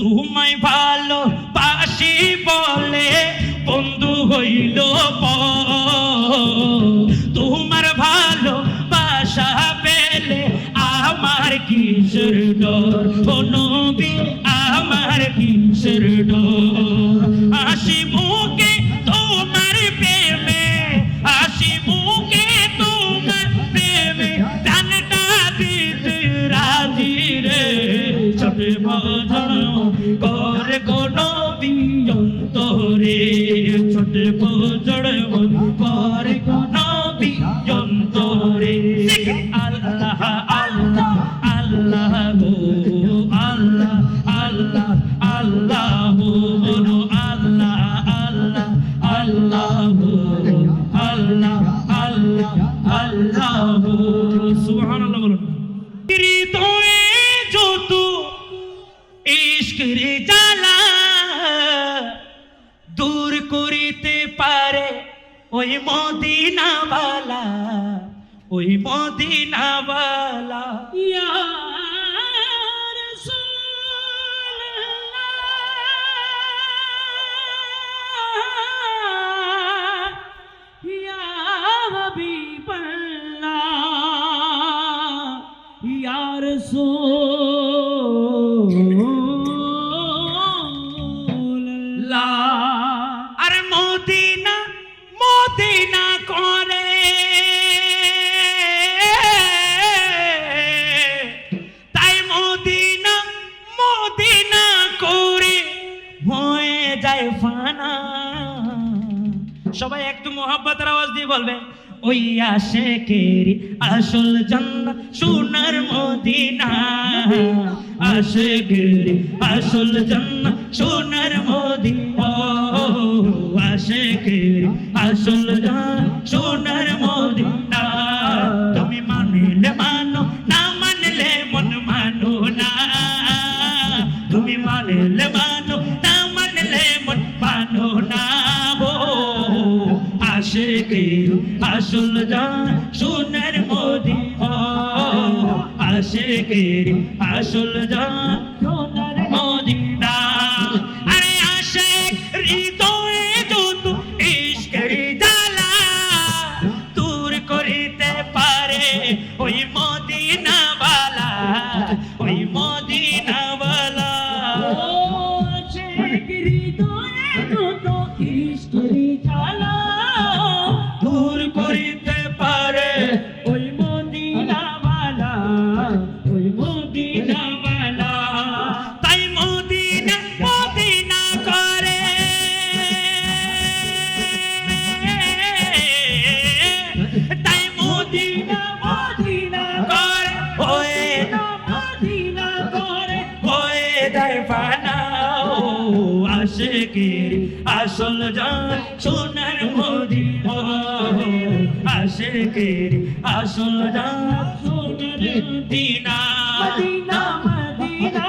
তোমায় ভালো পাশি বলে বন্ধু হইল। তোমার ভালো বাসা পেলে আমার কিশোর ডর নবী, আমার কিশোর ডর হাসি বজন করে কোন বিয়ন্তরে ছোটে বজন করে কোন বিয়ন্তরে আল্লাহ আল্লাহ আল্লাহ গো আল্লাহ আল্লাহ আল্লাহ বলো আল্লাহ আল্লাহ আল্লাহ আল্লাহ আল্লাহ আল্লাহ সুবহানাল্লাহ বলুন হৃদয়ে ওই মদিনাওয়ালা ওই মদিনাওয়ালা। ইয়া রাসূলুল্লাহ ফানা। সবাই একটু মোহাব্বতের আওয়াজ দিয়ে বলবে, ওই আশেকেরি আসল জান্নাত সোনার মদিনা। আশেকেরি আসল জান্নাত সোনার মদিনা। ও আশেকেরি আসল জান্নাত সোনার মদিনা। তুমি মানিলে মানো না মানলে মন মানো না। তুমি মানলে দিল আসল যা সোনার মোদি আশেকের আসল যা আশেকের আসল জান সোনার মদিনা। আশেকের আসল জান সোনার Medina. Medina Medina.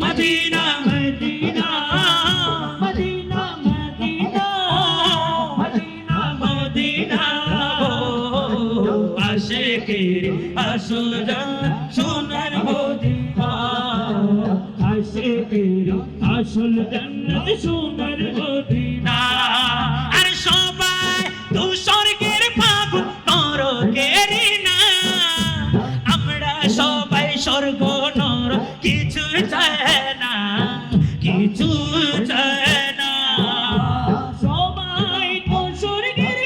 Medina Medina. Medina Medina. Medina Madina. আশেকের আসল জান সোনার মদিনা আসল সোনার আর সবাই দু স্বর্গের পাগল নরকের না। আমরা সবাই স্বর্গ নর কিছু কিছু না। সবাই তো স্বর্গের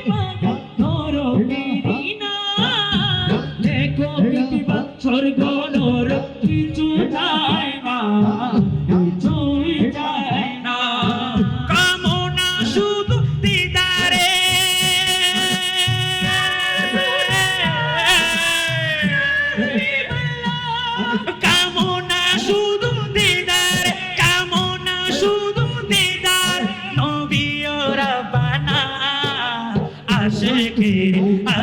নরকের না। দেখো স্বর্গ